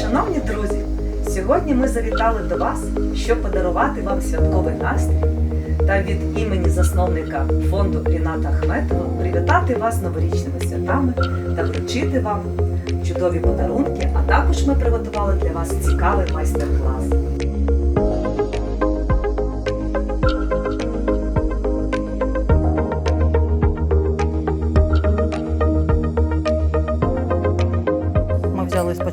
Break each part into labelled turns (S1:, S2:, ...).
S1: Шановні друзі, сьогодні ми завітали до вас, щоб подарувати вам святковий настрій та від імені засновника фонду Ріната Ахметова привітати вас новорічними святами та вручити вам чудові подарунки, а також ми приготували для вас цікавий майстер-клас.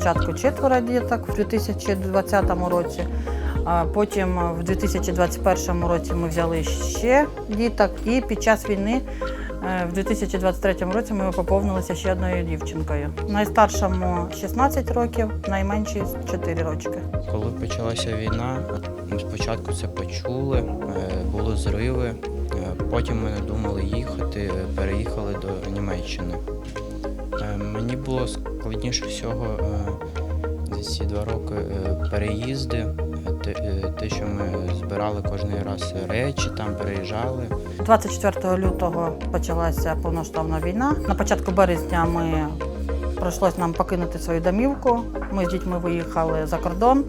S2: Спочатку четверо діток в 2020 році, а потім в 2021 році ми взяли ще діток, і під час війни е, в 2023 році ми поповнилися ще одною дівчинкою. Найстаршому 16 років, найменшій 4 рочки.
S3: Коли почалася війна, ми спочатку це почули, е, були зриви. е, Потім ми не думали їхати, переїхали до Німеччини. Мені було складніше всього е, за ці два роки е, переїзди, е, те, що ми збирали кожен раз речі, там переїжджали.
S2: 24 лютого почалася повноштовна війна. На початку березня ми прийшлось нам покинути свою домівку. Ми з дітьми виїхали за кордон.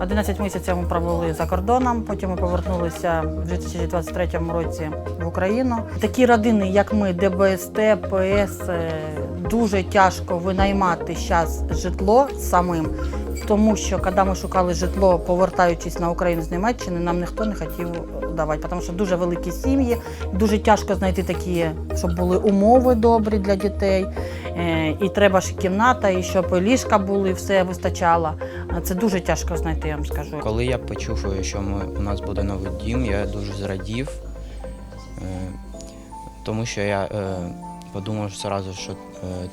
S2: 11 місяців ми провели за кордоном. Потім ми повернулися в 2023 році в Україну. Такі родини, як ми, ДБСТ, ПС, дуже тяжко винаймати зараз житло самим. Тому що коли ми шукали житло, повертаючись на Україну з Німеччини, нам ніхто не хотів давати, тому що дуже великі сім'ї, дуже тяжко знайти такі, щоб були умови добрі для дітей. Е, І треба ж кімната, і щоб ліжка були, все вистачало. Це дуже тяжко знайти, я вам скажу.
S3: Коли я почув, що ми, у нас буде новий дім, я дуже зрадів, е, тому що я е, подумав одразу, що е,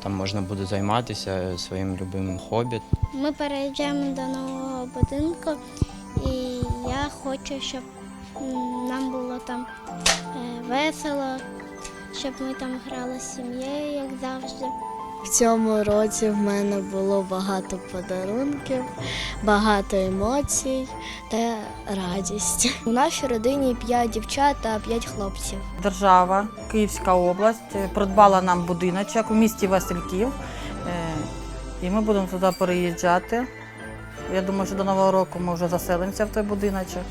S3: там можна буде займатися своїм любимим хобі.
S4: Ми переїжджаємо до нового будинку, і я хочу, щоб нам було там е, весело, щоб ми там грали з сім'єю, як завжди.
S5: В цьому році в мене було багато подарунків, багато емоцій та радість. У нашій родині п'ять дівчат та п'ять хлопців.
S2: Держава, Київська область е, придбала нам будиночок у місті Васильків. Е, І ми будемо туди переїжджати. Я думаю, що до Нового року ми вже заселимося в той будиночок.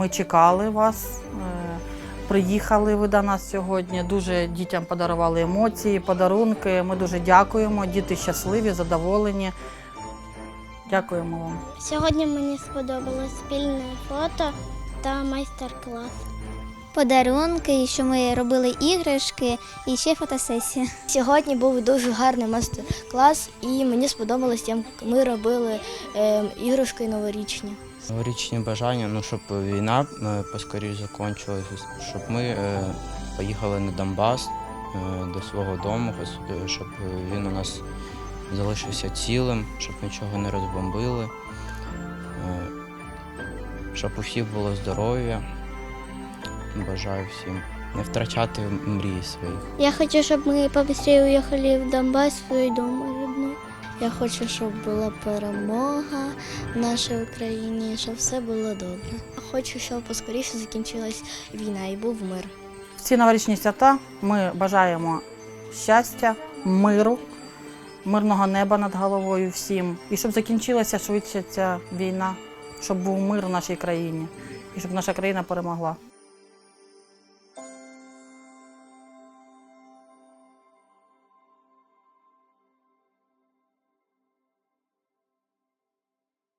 S2: Ми чекали вас. е, Приїхали ви до нас сьогодні. Дуже дітям подарували емоції, подарунки. Ми дуже дякуємо. Діти щасливі, задоволені. Дякуємо вам.
S4: Сьогодні мені сподобалось спільне фото та майстер-клас. Подарунки, що ми робили іграшки і ще фотосесія.
S5: Сьогодні був дуже гарний майстер-клас, і мені сподобалось, як ми робили е, іграшки новорічні.
S3: Новорічні бажання, ну щоб війна е, поскоріш закінчилась, щоб ми е, поїхали на Донбас е, до свого дому, щоб він у нас залишився цілим, щоб нічого не розбомбили, щоб у всіх було здоров'я. Бажаю всім не втрачати мрії своїх.
S4: Я хочу, щоб ми побыстрее уїхали в Донбас, в свій дом родной.
S5: Я хочу, щоб була перемога в нашій Україні, щоб все було добре. Хочу, щоб поскоріше закінчилась війна і був мир.
S2: В ці новорічні свята ми бажаємо щастя, миру, мирного неба над головою всім. І щоб закінчилася швидше ця війна, щоб був мир в нашій країні і щоб наша країна перемогла.